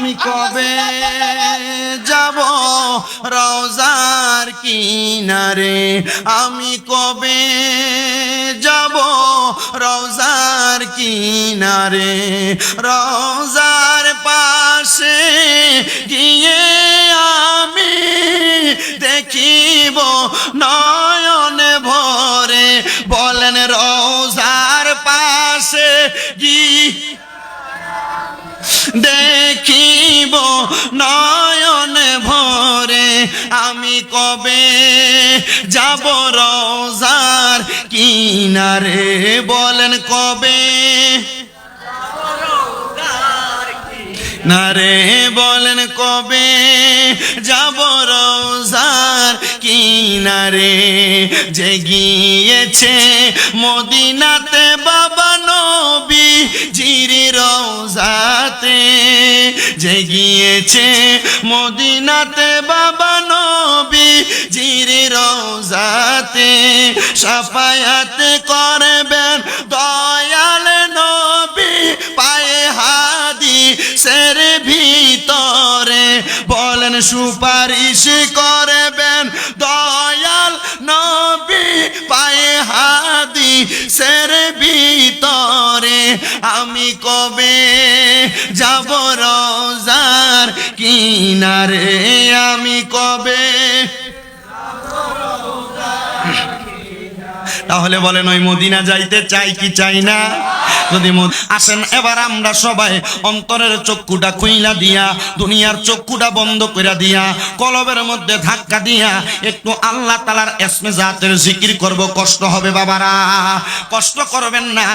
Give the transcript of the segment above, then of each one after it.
আমি কবে যাব? রওজার কিনারে আমি কবে যাব? রওজার কিনারে, রওজার পাশে গিয়ে আমি দেখিব নয়নে ভরে। বলেন, রওজার পাশে গিয়ে দেখিব কবে যাব রোজার কিনারে? বলেন কবে? না রে বলেন কবে? যাব রোজার কিনারে। যে গিয়েছে মদিনাতে বাবা নবী জিরি রোজাতে। যে গিয়েছে মদিনাতে বাবা নবী সাফায়াত করবেন দয়াল নবী, পায়ে হাদি সের ভিতরে বলেন সুপারিশ করবেন দয়াল নবী, পায়ে হাদি সের ভিতরে আমি কবে যাব রোজার কিনারে? আমি কবে তাহলে বলেন ওই মদিনা যাইতে চাই কি চাই না? আসেন, এবার আমরা সবাই অন্তরের চক্ষুটা খুইলা দিয়া, দুনিয়ার চক্ষুটা বন্ধ করে দিয়া, কলবের মধ্যে ধাক্কা দিয়া একটু আল্লাহ তালার এসমে জাতের জিকির করব। কষ্ট হবে বাবারা। কষ্ট করবেন না।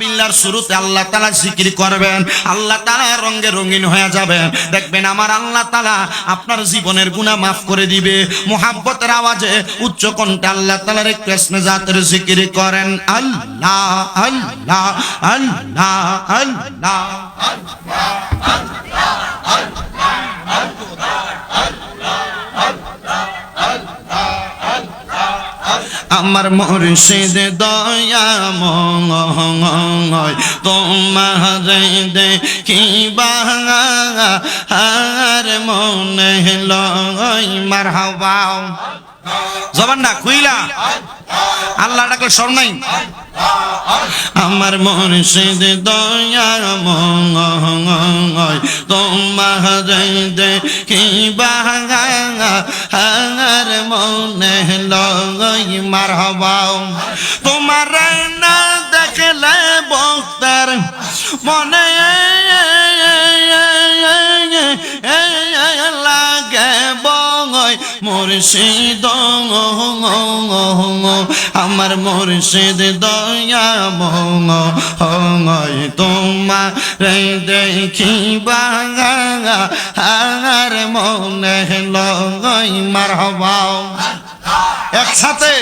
বিল্লার শুরুতে আল্লাহ তালা জিকির করবেন। আল্লাহ তালা রঙে রঙিন হয়ে যাবেন। দেখবেন আমার আল্লাহ তালা আপনার জীবনের গুণা মাফ করে দিবে। মোহাব্বতের আওয়াজে উচ্চ কণ্ঠে আল্লাহ তালার একটু এসমে জাতের জিকির করেন। আল্লাহ আল্লাহ আল্লাহ আল্লাহ আমার দয়া মঙ্গয় তোমার দেখিবা আর মনে লয় মার হাওয়াও জবান না, খুইলা। আল্লাহ ডাকলে সর নাই। আমার মুর্শিদ দয়ার মঙ্গয় তোমার দেখিবা আর মনে লগই মার তোমার না দেখলে বক্তার মনে মুর্শিদ আমার মুর্শিদ দয়া হঙ্গয় তোমার দেখিবা আর মনে লগ মার হবাও একসাথে